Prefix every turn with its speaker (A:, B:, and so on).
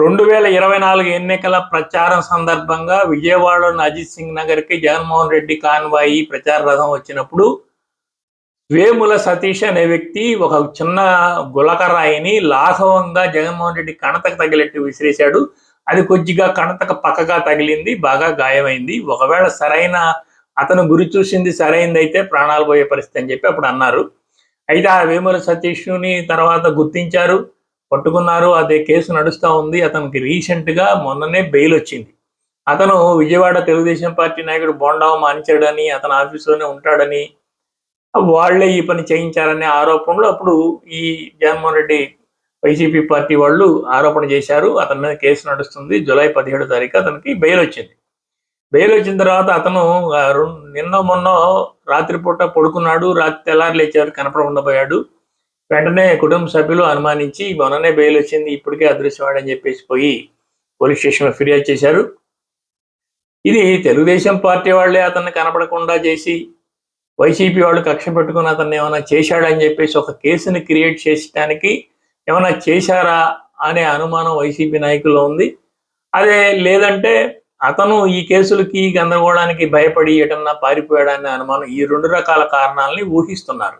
A: రెండు వేల ఇరవై నాలుగు ఎన్నికల ప్రచారం సందర్భంగా విజయవాడలోని అజిత్ సింగ్ నగర్కి జగన్మోహన్ రెడ్డి కాన్వాయి ప్రచార రథం వచ్చినప్పుడు వేముల సతీష్ అనే వ్యక్తి ఒక చిన్న గులకరాయిని లాఘవంగా జగన్మోహన్ రెడ్డి కణతకు తగిలెట్టు విసిరేశాడు. అది కొద్దిగా కణతక పక్కగా తగిలింది బాగా గాయమైంది. ఒకవేళ సరైన అతను గురి చూసింది సరైనది అయితే ప్రాణాలు పోయే పరిస్థితి అని చెప్పి అప్పుడు అన్నారు. అయితే ఆ వేముల సతీష్ని తర్వాత గుర్తించారు. పట్టుకున్నారు అదే కేసు నడుస్తూ ఉంది. అతనికి రీసెంట్గా మొన్ననే బెయిల్ వచ్చింది. అతను విజయవాడ తెలుగుదేశం పార్టీ నాయకుడు బోండావు మానిచాడని అతని ఆఫీసులోనే ఉంటాడని వాళ్ళే ఈ పని చేయించారనే ఆరోపణలు అప్పుడు ఈ జగన్మోహన్ రెడ్డి వైసీపీ పార్టీ వాళ్ళు ఆరోపణ చేశారు. అతని మీద కేసు నడుస్తుంది. జూలై పదిహేడు తారీఖు అతనికి బెయిల్ వచ్చింది. బెయిల్ వచ్చిన తర్వాత అతను నిన్న మొన్న రాత్రిపూట పడుకున్నాడు. రాత్రి తెల్లారి లేచారు కనపడకుండా పోయాడు. వెంటనే కుటుంబ సభ్యులు అనుమానించి మొన్ననే బెయిల్ వచ్చింది ఇప్పటికే అదృశ్యమాడని చెప్పేసి పోయి పోలీస్ స్టేషన్లో ఫిర్యాదు చేశారు. ఇది తెలుగుదేశం పార్టీ వాళ్ళే అతన్ని కనపడకుండా చేసి వైసీపీ వాళ్ళు కక్ష పెట్టుకుని అతన్ని ఏమైనా చేశాడని చెప్పేసి ఒక కేసుని క్రియేట్ చేసడానికి ఏమైనా చేశారా అనే అనుమానం వైసీపీ నాయకుల్లో ఉంది. అదే లేదంటే అతను ఈ కేసులకి గందరగోళానికి భయపడి ఎటన్నా పారిపోయాడనే అనుమానం ఈ రెండు రకాల కారణాలని ఊహిస్తున్నారు.